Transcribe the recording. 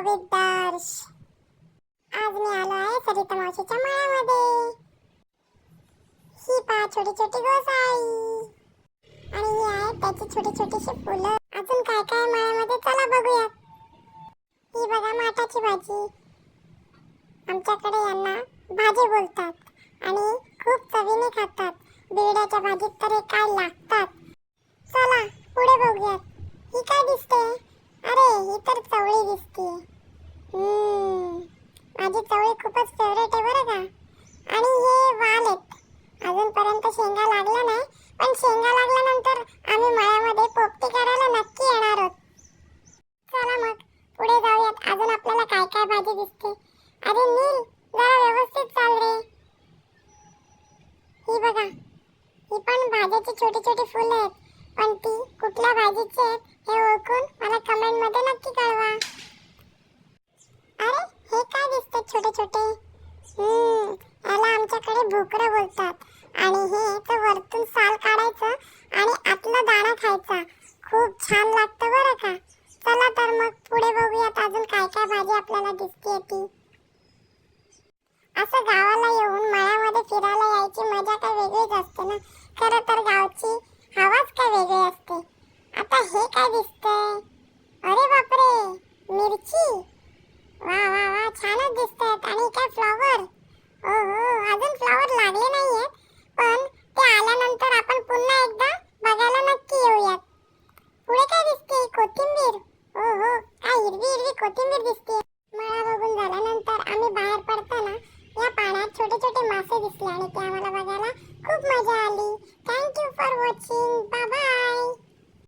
With आज मी आलो आहे सरिता मावशीच्या मळ्यामध्ये. ही पहा छोटी छोटी गोसाळी. आणि ही आहे त्याची छोटी छोटीशी फुलं. अजून काय काय मळ्यामध्ये? चला बघूया. ही बघा माठाची भाजी. आमच्याकडे यांना भाजी बोलतात आणि खूप चवीने खातात. बिरड्याच्या भाजीत तर हे काय लागतात चला पुढे बघूयात ही काय दिसते अरे ही तर चवळी दिसते माझी चवळी खूपच फेवरेट आहे बरं का. आणि हे वाल आहेत. अजूनपर्यंत शेंगा लागल्या नाही पण शेंगा लागल्यानंतर आम्ही मळ्यामध्ये पोपटी करायला नक्की येणार आहोत. चला मग पुढे जाऊयात. अजून आपल्याला काय काय भाजी दिसते. अरे नील जरा व्यवस्थित चाल रे. ही बघा ही पण भाज्याची छोटी छोटी फुलं आहेत. पण ती कुठल्या भाजीचे हे ओळखून मला कमेंटमध्ये नक्की कळवा. अरे हे काय दिसतात छोटे छोटे हम्म याला आमच्याकडे भोकरं बोलतात. आणि हे तर वरतून साल काढायचं आणि आतला दाणा खायचा. खूप छान लागतं बरं का? चला तर मग पुढे बघूयात अजून काय काय भाजी आपल्याला दिसते ती. असं गावाला येऊन मळ्यामध्ये फिरायला यायची मजा काय वेगळीच असते ना? खरं तर गाव हे काय दिसतंय? अरे बापरे मिरची? वा वा वा छानच दिसतात. आणि काय फ्लॉवर. हो हो अजून फ्लॉवर लागले नाही आहेत पण ते आल्यानंतर आपण पुन्हा एकदा बघायला नक्की येऊयात. पुढे काय दिसते? कोथिंबीर. हो हो काय हिरवी हिरवी कोथिंबीर दिसते. मळा बघून झाल्यानंतर आम्ही बाहेर पडताना या पाण्यात छोटे छोटे मासे दिसले आणि ते आम्हाला बघायला खूप मजा आली. Thank you for watching bye